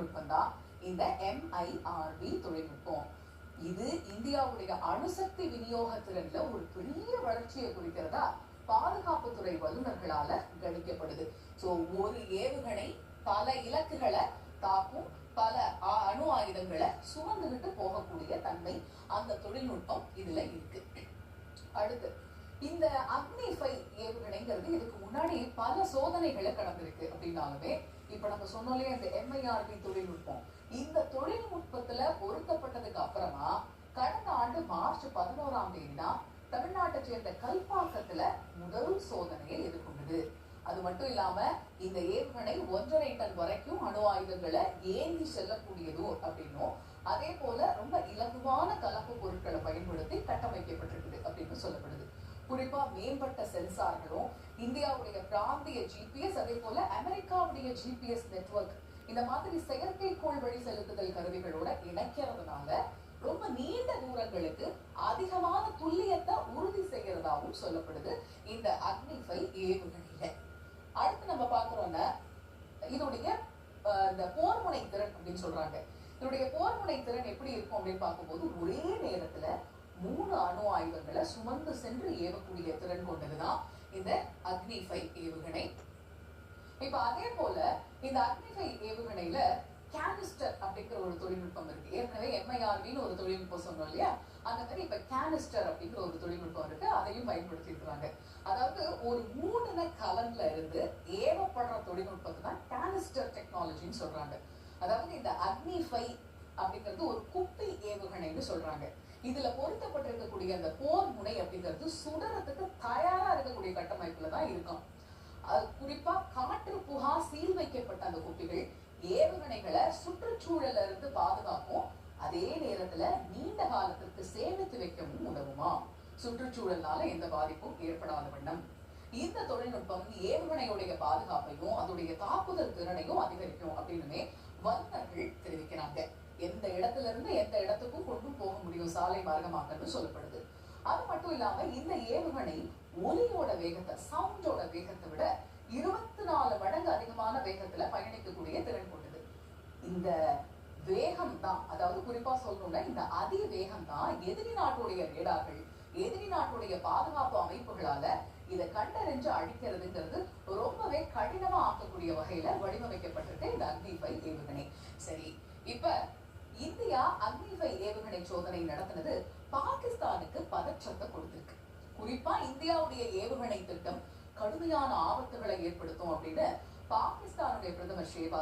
தொழில்நுட்பம் தான் இந்த எம்ஐஆர்பி தொழில்நுட்பம். இது இந்தியாவுடைய அணுசக்தி விநியோக திறன்ல ஒரு பெரிய வளர்ச்சியை குறிக்கிறதா பாதுகாப்புத்துறை வல்லுநர்களால கணிக்கப்படுது. சோ ஒரு ஏவுகணை பல இலக்குகளை தாக்கும் பல அணு ஆயுதங்களை சுமந்துகிட்டு போகக்கூடிய தன்மை அந்த தொழில்நுட்பம் இதுல இருக்கு. அடுத்து இந்த அக்னி ஃபை ஏவுகணைங்கிறது இதுக்கு முன்னாடி பல சோதனைகளை கடந்திருக்கு. அப்படின்னாலுமே இப்ப நம்ம சொன்னாலே இந்த எம்ஐஆர்பி தொழில்நுட்பம். இந்த தொழில்நுட்பத்துல பொருத்தப்பட்டதுக்கு அப்புறமா கடந்த ஆண்டு மார்ச் பதினோராம் தேதி தான் தமிழ்நாட்டை சேர்ந்த கல்பாக்கத்துல முதல் சோதனையை எதிர்கொண்டது. அது மட்டும் இல்லாம இந்த ஏவுகணை ஒன்றரை டன் வரைக்கும் அணு ஆயுதங்களை ஏந்தி செல்லக்கூடியது அப்படின்னும் அதே போல ரொம்ப இலகுவான கலப்பு பொருட்களை பயன்படுத்தி கட்டமைக்கப்பட்டிருக்குது அப்படின்னு சொல்லப்படுது. குறிப்பா மேம்பட்ட சென்சார்களும் இந்தியாவுடைய பிராந்திய ஜிபிஎஸ் அதே போல அமெரிக்காவுடைய ஜிபிஎஸ் நெட்வொர்க் இந்த மாதிரி செயற்கைக்கோள் வழி செலுத்துதல் கருவிகளோட இணைக்கிறதுனால ரொம்ப நீண்ட தூரங்களுக்கு அதிகமான துல்லியத்தை உறுதி செய்கிறதாகவும் சொல்லப்படுது இந்த அக்னிஃபை ஏவுகணையில. அடுத்து நம்ம பாக்குறோம்னா இதோடைய இந்த போர்முனை திறன் அப்படின்னு சொல்றாங்க. இதனுடைய போர்முனை திறன் எப்படி இருக்கும் அப்படின்னு பார்க்கும்போது ஒரே நேரத்துல மூணு அணு ஆயுதங்களை சுமந்து சென்று ஏவக்கூடிய திறன் கொண்டதுதான் இந்த அக்னிஃபை ஏவுகணை. இப்ப அதே போல இந்த அக்னிஃபை ஏவுகணையில கேனிஸ்டர் அப்படிங்கிற ஒரு தொழில்நுட்பம் இருக்கு. ஏற்கனவே எம்ஐஆர்வின்னு ஒரு தொழில்நுட்பம் சொன்னோம் இல்லையா? அந்த மாதிரி இப்ப கேனிஸ்டர் அப்படிங்கிற ஒரு தொழில்நுட்பம் இருக்கு. அதையும் பயன்படுத்தி இருக்கிறாங்க அதாவது ஒரு மூடின கலன்ல இருந்து ஏவப்படுற தொழில்நுட்பத்தை தான் கேனிஸ்டர் டெக்னாலஜின்னு சொல்றாங்க. அதாவது இந்த அக்னிஃபை அப்படிங்கிறது ஒரு குப்பை ஏவுகணைன்னு சொல்றாங்க. இதுல பொருத்தப்பட்டிருக்கக்கூடிய அந்த போர் முனை அப்படிங்கிறது சுடறதுக்கு தயாரா இருக்கக்கூடிய கட்டமைப்புல தான் இருக்கும். குறிப்பா காற்று புகா சீல் வைக்கப்பட்ட அந்த குப்பிகள் ஏவுகணைகளை சுற்றுச்சூழல்ல இருந்து பாதுகாக்கும் அதே நேரத்துல நீண்ட காலத்திற்கு சேமித்து வைக்கவும் உதவுமா? சுற்றுச்சூழல்னால எந்த பாதிப்பும் ஏற்படாத வண்ணம். இந்த தொழில்நுட்பம் ஏவுகணையுடைய பாதுகாப்பையும் அதோடைய தாக்குதல் திறனையும் அதிகரிக்கும் அப்படின்னுமே வல்லுநர்கள் தெரிவிக்கிறாங்க. எந்த இடத்துல இருந்து எந்த இடத்துக்கும் கொண்டு போக முடியும் சாலை மார்க்கமாக்கன்னு சொல்லப்படுது. அது மட்டும் இல்லாம இந்த ஏவுகணை ஒலியோட வேகத்தை சவுண்டோட வேகத்தை விட இருபத்தி நாலு மடங்கு அதிகமான வேகத்துல பயணிக்கக்கூடிய திறன் கொண்டது. இந்த வேகம் தான் அதாவது குறிப்பா சொல்லணும்னா இந்த அதி வேகம் தான் எதிரி நாட்டுடைய ரேடார்கள் எதிரி நாட்டுடைய பாதுகாப்பு அமைப்புகளால இதை கண்டறிஞ்சு அழிக்கிறதுங்கிறது ரொம்பவே கடினமா ஆக்கக்கூடிய வகையில வடிவமைக்கப்பட்டிருக்கு இந்த அக்னிஃபை ஏவுகணை. சரி இப்ப இந்தியா அக்னிவை ஏவுகணை சோதனை நடத்தினது பாகிஸ்தானுக்கு பதற்றத்தை கொடுத்திருக்கு. குறிப்பா இந்தியாவுடைய ஏவுகணை திட்டம் கடுமையான ஆபத்துகளை ஏற்படுத்தும் அப்படின்னு பாகிஸ்தானுடைய பிரதமர் ஷேபா